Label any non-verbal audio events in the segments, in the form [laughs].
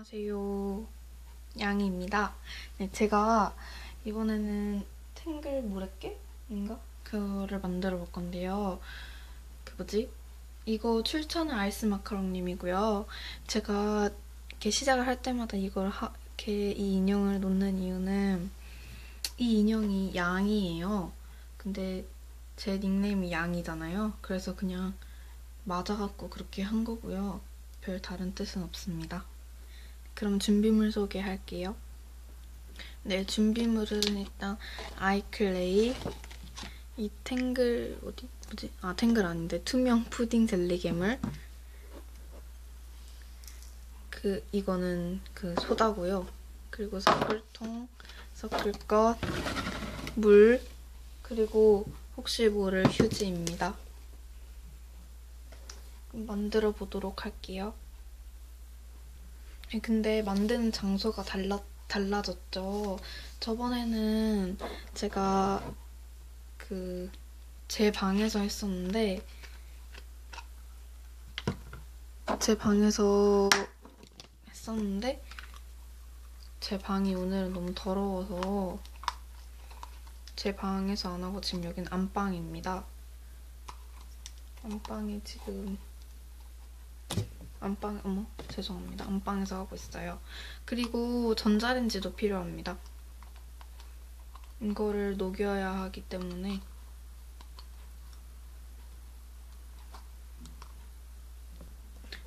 안녕하세요. 양이입니다. 네, 제가 이번에는 탱글 모래깨인가? 그거를 만들어 볼 건데요. 그 뭐지? 이거 출처는 아이스 마카롱님이고요. 제가 이렇게 시작을 할 때마다 이걸 하, 이렇게 이 인형을 놓는 이유는 이 인형이 양이에요. 근데 제 닉네임이 양이잖아요. 그래서 그냥 맞아갖고 그렇게 한 거고요. 별 다른 뜻은 없습니다. 그럼 준비물 소개할게요. 네, 준비물은 일단 아이클레이, 이 탱글 어디 뭐지? 아 탱글 아닌데 투명 푸딩 젤리 괴물. 그 이거는 그 소다고요. 그리고 섞을통, 섞을 것, 물, 그리고 혹시 모를 휴지입니다. 만들어 보도록 할게요. 근데 만드는 장소가 달라, 달라졌죠. 저번에는 제가 그 제 방에서 했었는데 제 방에서 했었는데 제 방이 오늘은 너무 더러워서 제 방에서 안 하고 지금 여긴 안방입니다. 안방이 지금 안방, 어머, 죄송합니다. 안방에서 하고 있어요. 그리고 전자레인지도 필요합니다. 이거를 녹여야 하기 때문에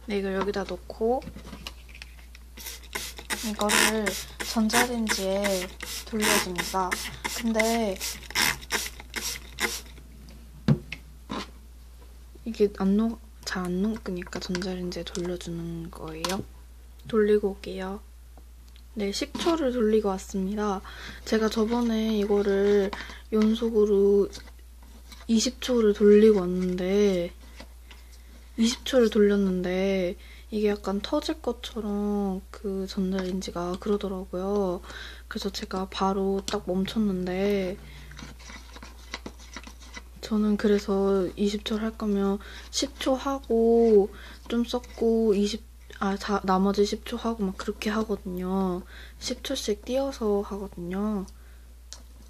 네, 이걸 여기다 놓고 이거를 전자레인지에 돌려줍니다. 근데 이게 안 녹, 잘 안 녹으니까 전자레인지에 돌려주는 거예요. 돌리고 올게요. 네, 10초를 돌리고 왔습니다. 제가 저번에 이거를 연속으로 20초를 돌리고 왔는데 20초를 돌렸는데 이게 약간 터질 것처럼 그 전자레인지가 그러더라고요. 그래서 제가 바로 딱 멈췄는데 저는 그래서 20초를 할 거면 10초 하고 좀 썼고 20, 아, 자, 나머지 10초 하고 막 그렇게 하거든요. 10초씩 띄어서 하거든요.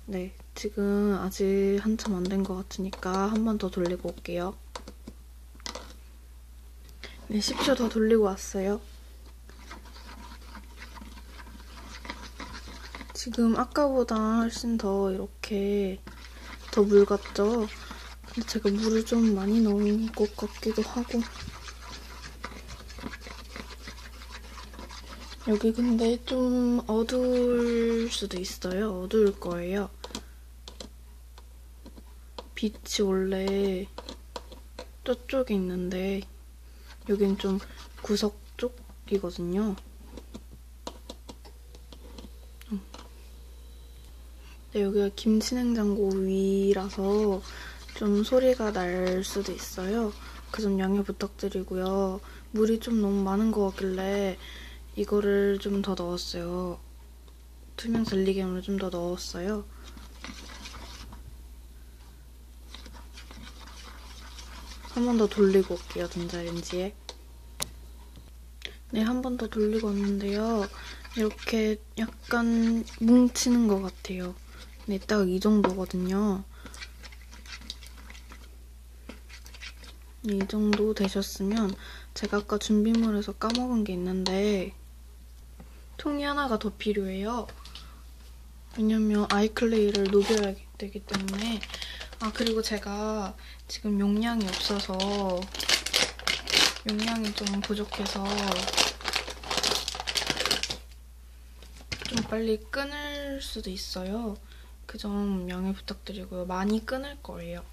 네, 지금 아직 한참 안 된 것 같으니까 한 번 더 돌리고 올게요. 네, 10초 더 돌리고 왔어요. 지금 아까보다 훨씬 더 이렇게 더물 같죠? 근데 제가 물을 좀 많이 넣은 것 같기도 하고 여기 근데 좀 어두울 수도 있어요. 어두울 거예요. 빛이 원래 저쪽에 있는데 여긴 좀 구석 쪽이거든요. 네, 여기가 김치 냉장고 위라서 좀 소리가 날 수도 있어요. 그 점 양해 부탁드리고요. 물이 좀 너무 많은 것 같길래 이거를 좀 더 넣었어요. 투명 젤리괴물을 좀 더 넣었어요. 한 번 더 돌리고 올게요, 전자레인지에. 네, 한 번 더 돌리고 왔는데요. 이렇게 약간 뭉치는 것 같아요. 네, 딱 이 정도거든요. 이 정도 되셨으면 제가 아까 준비물에서 까먹은 게 있는데 통이 하나가 더 필요해요. 왜냐면 아이클레이를 녹여야 되기 때문에 아 그리고 제가 지금 용량이 없어서 용량이 좀 부족해서 좀 빨리 끊을 수도 있어요. 그 점 양해 부탁드리고요. 많이 끊을 거예요.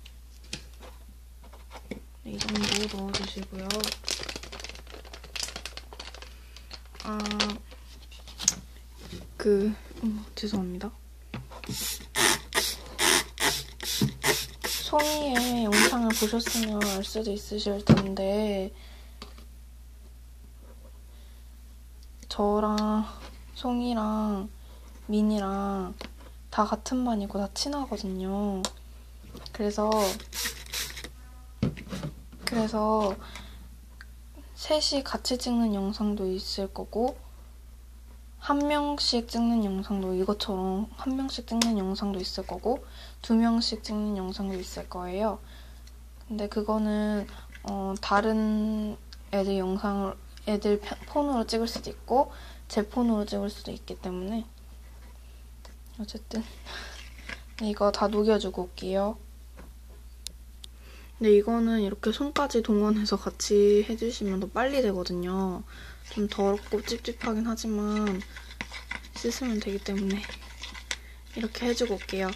네, 이 정도 넣어주시고요. 아, 그, 음, 죄송합니다. 송이의 영상을 보셨으면 알 수도 있으실 텐데, 저랑 송이랑 민이랑 다 같은 반이고 다 친하거든요. 그래서 그래서 셋이 같이 찍는 영상도 있을 거고 한 명씩 찍는 영상도 이것처럼 한 명씩 찍는 영상도 있을 거고 두 명씩 찍는 영상도 있을 거예요. 근데 그거는 어, 다른 애들 영상을 애들 편- 폰으로 찍을 수도 있고 제 폰으로 찍을 수도 있기 때문에 어쨌든 [laughs] 이거 다 녹여주고 올게요. 근데 이거는 이렇게 손까지 동원해서 같이 해주시면 더 빨리 되거든요. 좀 더럽고 찝찝하긴 하지만 씻으면 되기 때문에 이렇게 해주고 올게요.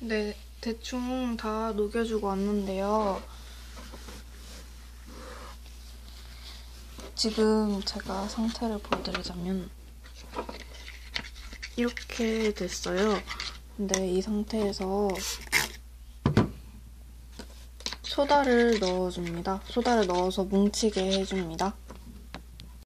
네, 대충 다 녹여주고 왔는데요. 지금 제가 상태를 보여드리자면 이렇게 됐어요. 근데 이 상태에서 소다를 넣어줍니다. 소다를 넣어서 뭉치게 해줍니다.